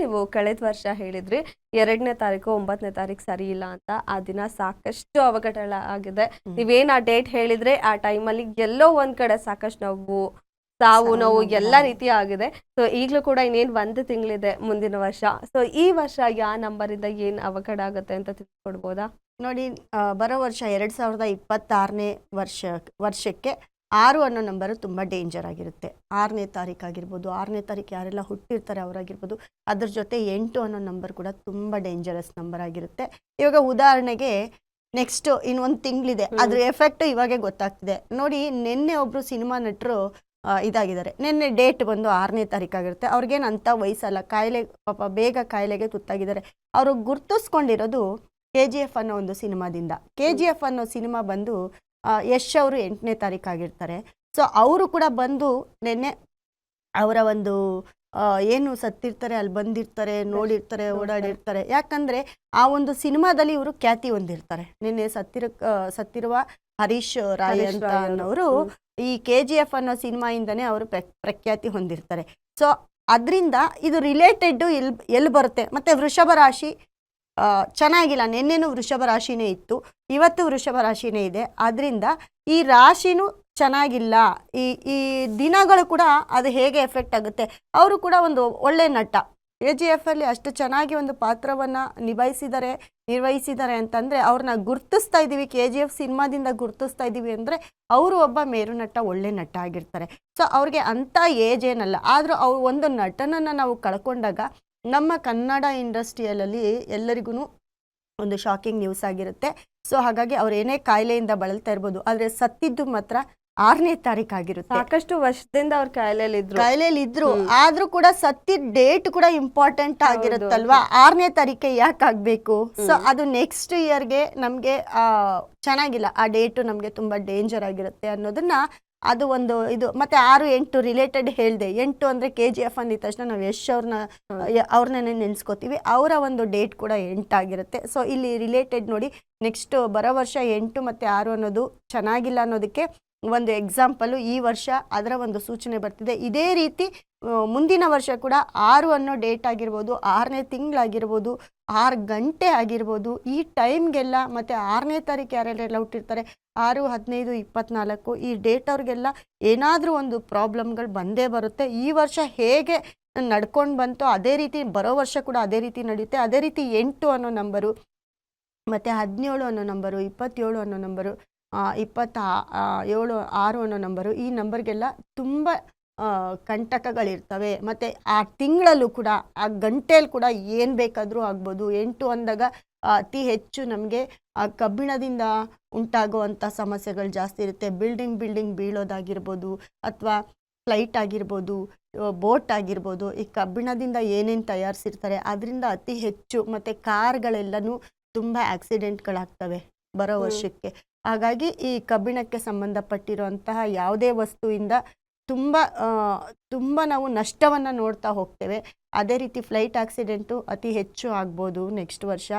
ನೀವು ಕಳೆದ ವರ್ಷ ಹೇಳಿದ್ರಿ ಎರಡನೇ ತಾರೀಕು ಒಂಬತ್ತನೇ ತಾರೀಕು ಸರಿ ಇಲ್ಲ ಅಂತ. ಆ ದಿನ ಸಾಕಷ್ಟು ಅವಘಡ ಆಗಿದೆ. ನೀವೇನ್ ಆ ಡೇಟ್ ಹೇಳಿದ್ರೆ ಆ ಟೈಮಲ್ಲಿ ಎಲ್ಲೋ ಒಂದ್ ಕಡೆ ಸಾಕಷ್ಟು ನೋವು ಸಾವು ನೋವು ಎಲ್ಲ ರೀತಿ ಆಗಿದೆ. ಸೊ ಈಗಲೂ ಕೂಡ ಇನ್ನೇನು ಒಂದು ತಿಂಗಳಿದೆ ಮುಂದಿನ ವರ್ಷ. ಸೊ ಈ ವರ್ಷ ಯಾವ ನಂಬರ್ ಇಂದ ಏನ್ ಅವಘಡ ಆಗುತ್ತೆ ಅಂತ ತಿಳ್ಕೊಡ್ಬೋದಾ? ನೋಡಿ ಬರೋ ವರ್ಷ ಎರಡು ಸಾವಿರದ ಇಪ್ಪತ್ತಾರನೇ ವರ್ಷ ವರ್ಷಕ್ಕೆ ಆರು ಅನ್ನೋ ನಂಬರು ತುಂಬ ಡೇಂಜರ್ ಆಗಿರುತ್ತೆ. ಆರನೇ ತಾರೀಕು ಆಗಿರ್ಬೋದು ಆರನೇ ತಾರೀಕು ಯಾರೆಲ್ಲ ಹುಟ್ಟಿರ್ತಾರೆ ಅವರಾಗಿರ್ಬೋದು ಅದ್ರ ಜೊತೆ ಎಂಟು ಅನ್ನೋ ನಂಬರ್ ಕೂಡ ತುಂಬ ಡೇಂಜರಸ್ ನಂಬರ್ ಆಗಿರುತ್ತೆ. ಇವಾಗ ಉದಾಹರಣೆಗೆ ನೆಕ್ಸ್ಟ್ ಇನ್ನೊಂದು ತಿಂಗಳಿದೆ. ಅದ್ರ ಎಫೆಕ್ಟ್ ಇವಾಗೆ ಗೊತ್ತಾಗ್ತಿದೆ. ನೋಡಿ ನಿನ್ನೆ ಒಬ್ರು ಸಿನಿಮಾ ನಟರು ಇದಾಗಿದ್ದಾರೆ. ನಿನ್ನೆ ಡೇಟ್ ಬಂದು ಆರನೇ ತಾರೀಕು ಆಗಿರುತ್ತೆ. ಅವ್ರಿಗೇನು ಅಂತ ವಯಸ್ಸಲ್ಲ ಕಾಯಿಲೆ ಪಾಪ ಬೇಗ ಕಾಯಿಲೆಗೆ ತುತ್ತಾಗಿದ್ದಾರೆ. ಅವರು ಗುರ್ತಿಸ್ಕೊಂಡಿರೋದು ಕೆ ಜಿ ಎಫ್ ಅನ್ನೋ ಒಂದು ಸಿನಿಮಾದಿಂದ ಕೆ ಜಿ ಎಫ್ ಅನ್ನೋ ಸಿನಿಮಾ ಬಂದು ಯಶ್ ಅವರು ಎಂಟನೇ ತಾರೀಕು ಆಗಿರ್ತಾರೆ. ಸೊ ಅವರು ಕೂಡ ಬಂದು ನಿನ್ನೆ ಅವರ ಒಂದು ಏನು ಸತ್ತಿರ್ತಾರೆ ಅಲ್ಲಿ ಬಂದಿರ್ತಾರೆ ನೋಡಿರ್ತಾರೆ ಓಡಾಡಿರ್ತಾರೆ. ಯಾಕಂದ್ರೆ ಆ ಒಂದು ಸಿನಿಮಾದಲ್ಲಿ ಇವರು ಖ್ಯಾತಿ ಹೊಂದಿರ್ತಾರೆ. ನಿನ್ನೆ ಸತ್ತಿರ ಸತ್ತಿರುವ ಹರೀಶ್ ರಾಯ್ ಅಂತ. ಅನ್ನೋರು ಈ ಕೆ ಜಿ ಎಫ್ ಅನ್ನೋ ಸಿನಿಮಾಯಿಂದನೇ ಅವರು ಪ್ರ- ಪ್ರಖ್ಯಾತಿ ಹೊಂದಿರ್ತಾರೆ. ಸೊ ಅದರಿಂದ ಇದು ರಿಲೇಟೆಡ್ ಎಲ್ ಎಲ್ಲಿ ಬರುತ್ತೆ? ಮತ್ತೆ ವೃಷಭ ರಾಶಿ ಚೆನ್ನಾಗಿಲ್ಲ. ನಿನ್ನೆನೂ ವೃಷಭ ರಾಶಿನೇ ಇತ್ತು. ಇವತ್ತು ವೃಷಭ ರಾಶಿನೇ ಇದೆ. ಆದ್ದರಿಂದ ಈ ರಾಶಿನೂ ಚೆನ್ನಾಗಿಲ್ಲ. ಈ ಈ ದಿನಗಳು ಕೂಡ ಅದು ಹೇಗೆ ಎಫೆಕ್ಟ್ ಆಗುತ್ತೆ. ಅವರು ಕೂಡ ಒಂದು ಒಳ್ಳೆ ನಟ. ಎ ಜಿ ಎಫ್ ಅಲ್ಲಿ ಅಷ್ಟು ಚೆನ್ನಾಗಿ ಒಂದು ಪಾತ್ರವನ್ನು ನಿಭಾಯಿಸಿದ್ದಾರೆ, ನಿರ್ವಹಿಸಿದ್ದಾರೆ ಅಂತಂದರೆ ಅವ್ರನ್ನ ಗುರ್ತಿಸ್ತಾ ಇದ್ದೀವಿ. ಕೆ ಜಿ ಎಫ್ ಸಿನಿಮಾದಿಂದ ಗುರ್ತಿಸ್ತಾ ಇದ್ದೀವಿ ಅಂದರೆ ಅವರು ಒಬ್ಬ ಮೇರು ನಟ, ಒಳ್ಳೆ ನಟ ಆಗಿರ್ತಾರೆ. ಸೊ ಅವ್ರಿಗೆ ಅಂಥ ಏಜ್ ಏನಲ್ಲ. ಆದರೂ ಅವ್ರು ಒಂದು ನಟನನ್ನು ನಾವು ಕಳ್ಕೊಂಡಾಗ ನಮ್ಮ ಕನ್ನಡ ಇಂಡಸ್ಟ್ರಿಯಲಲ್ಲಿ ಎಲ್ಲರಿಗೂ ಒಂದು ಶಾಕಿಂಗ್ ನ್ಯೂಸ್ ಆಗಿರುತ್ತೆ. ಸೊ ಹಾಗಾಗಿ ಅವ್ರು ಏನೇ ಕಾಯಿಲೆಯಿಂದ ಬಳಲ್ತಾ ಇರ್ಬೋದು ಆದರೆ ಸತ್ತಿದ್ದು ಮಾತ್ರ ಆರನೇ ತಾರೀಕು ಆಗಿರುತ್ತೆ. ಸಾಕಷ್ಟು ವರ್ಷದಿಂದ ಅವ್ರ ಕಾಯಿಲೆಯಲ್ಲಿ ಇದ್ರು ಕಾಯಿಲೆಯಲ್ಲಿ ಇದ್ರು ಆದ್ರೂ ಕೂಡ ಸತ್ತಿ ಡೇಟ್ ಕೂಡ ಇಂಪಾರ್ಟೆಂಟ್. ಆಗಿರುತ್ತಲ್ವಾ? ಆರನೇ ತಾರೀಕೆ ಯಾಕೆ ಆಗ್ಬೇಕು? ಸೊ ಅದು ನೆಕ್ಸ್ಟ್ ಇಯರ್ಗೆ ನಮ್ಗೆ ಆ ಚೆನ್ನಾಗಿಲ್ಲ. ಆ ಡೇಟು ನಮ್ಗೆ ತುಂಬಾ ಡೇಂಜರ್ ಆಗಿರುತ್ತೆ ಅನ್ನೋದನ್ನ ಅದು ಒಂದು ಇದು. ಮತ್ತೆ ಆರು, ಎಂಟು ರಿಲೇಟೆಡ್ ಹೇಳಿದೆ. ಎಂಟು ಅಂದ್ರೆ ಕೆ ಜಿ ಎಫ್ ಅಂದಿದ ತಕ್ಷಣ ನಾವು ಯಶ್ ಅವ್ರನ್ನ ಅವ್ರನ್ನೇ ನೆನೆಸ್ಕೋತೀವಿ. ಅವರ ಒಂದು ಡೇಟ್ ಕೂಡ ಎಂಟಾಗಿರುತ್ತೆ ಸೊ ಇಲ್ಲಿ ರಿಲೇಟೆಡ್ ನೋಡಿ ನೆಕ್ಸ್ಟ್ ಬರೋ ವರ್ಷ ಎಂಟು ಮತ್ತೆ ಆರು ಅನ್ನೋದು ಚೆನ್ನಾಗಿಲ್ಲ ಅನ್ನೋದಕ್ಕೆ ಒಂದು ಎಕ್ಸಾಂಪಲು ಈ ವರ್ಷ ಅದರ ಒಂದು ಸೂಚನೆ ಬರ್ತಿದೆ. ಇದೇ ರೀತಿ ಮುಂದಿನ ವರ್ಷ ಕೂಡ ಆರು ಅನ್ನೋ ಡೇಟ್ ಆಗಿರ್ಬೋದು, ಆರನೇ ತಿಂಗಳಾಗಿರ್ಬೋದು, ಆರು ಗಂಟೆ ಆಗಿರ್ಬೋದು, ಈ ಟೈಮ್ಗೆಲ್ಲ ಮತ್ತು ಆರನೇ ತಾರೀಕು ಯಾರ್ಯಾರೆಲ್ಲ ಹುಟ್ಟಿರ್ತಾರೆ, ಆರು, ಹದಿನೈದು, ಇಪ್ಪತ್ನಾಲ್ಕು ಈ ಡೇಟ್ ಅವ್ರಿಗೆಲ್ಲ ಏನಾದರೂ ಒಂದು ಪ್ರಾಬ್ಲಮ್ಗಳು ಬಂದೇ ಬರುತ್ತೆ. ಈ ವರ್ಷ ಹೇಗೆ ನಡ್ಕೊಂಡು ಬಂತೋ ಅದೇ ರೀತಿ ಬರೋ ವರ್ಷ ಕೂಡ ಅದೇ ರೀತಿ ನಡೆಯುತ್ತೆ. ಅದೇ ರೀತಿ ಎಂಟು ಅನ್ನೋ ನಂಬರು ಮತ್ತು ಹದಿನೇಳು ಅನ್ನೋ ನಂಬರು ಇಪ್ಪತ್ತೇಳು ಅನ್ನೋ ನಂಬರು ಇಪ್ಪತ್ತ ಏಳು, ಆರು ಅನ್ನೋ ನಂಬರು ಈ ನಂಬರ್ಗೆಲ್ಲ ತುಂಬ ಕಂಟಕಗಳಿರ್ತವೆ. ಮತ್ತು ಆ ತಿಂಗಳಲ್ಲೂ ಕೂಡ, ಆ ಗಂಟೆಯಲ್ಲಿ ಕೂಡ ಏನು ಬೇಕಾದರೂ ಆಗ್ಬೋದು. ಎಂಟು ಅಂದಾಗ ಅತಿ ಹೆಚ್ಚು ನಮಗೆ, ಆ, ಕಬ್ಬಿಣದಿಂದ ಉಂಟಾಗುವಂಥ ಸಮಸ್ಯೆಗಳು ಜಾಸ್ತಿ ಇರುತ್ತೆ. ಬಿಲ್ಡಿಂಗ್ ಬಿಲ್ಡಿಂಗ್ ಬೀಳೋದಾಗಿರ್ಬೋದು, ಅಥವಾ ಫ್ಲೈಟ್ ಆಗಿರ್ಬೋದು ಬೋಟ್ ಆಗಿರ್ಬೋದು, ಈ ಕಬ್ಬಿಣದಿಂದ ಏನೇನು ತಯಾರಿಸಿರ್ತಾರೆ, ಅದರಿಂದ ಅತಿ ಹೆಚ್ಚು, ಮತ್ತು ಕಾರ್ಗಳೆಲ್ಲನೂ ತುಂಬ ಆಕ್ಸಿಡೆಂಟ್ಗಳಾಗ್ತವೆ. ಬರೋ ವರ್ಷಕ್ಕೆ. ಹಾಗಾಗಿ ಈ ಕಬ್ಬಿಣಕ್ಕೆ ಸಂಬಂಧಪಟ್ಟಿರುವಂತಹ ಯಾವುದೇ ವಸ್ತುವಿಂದ ತುಂಬ ತುಂಬ ನಾವು ನಷ್ಟವನ್ನು ನೋಡ್ತಾ ಹೋಗ್ತೇವೆ. ಅದೇ ರೀತಿ ಫ್ಲೈಟ್ ಆಕ್ಸಿಡೆಂಟು ಅತಿ ಹೆಚ್ಚು ಆಗ್ಬೋದು ನೆಕ್ಸ್ಟ್ ವರ್ಷ.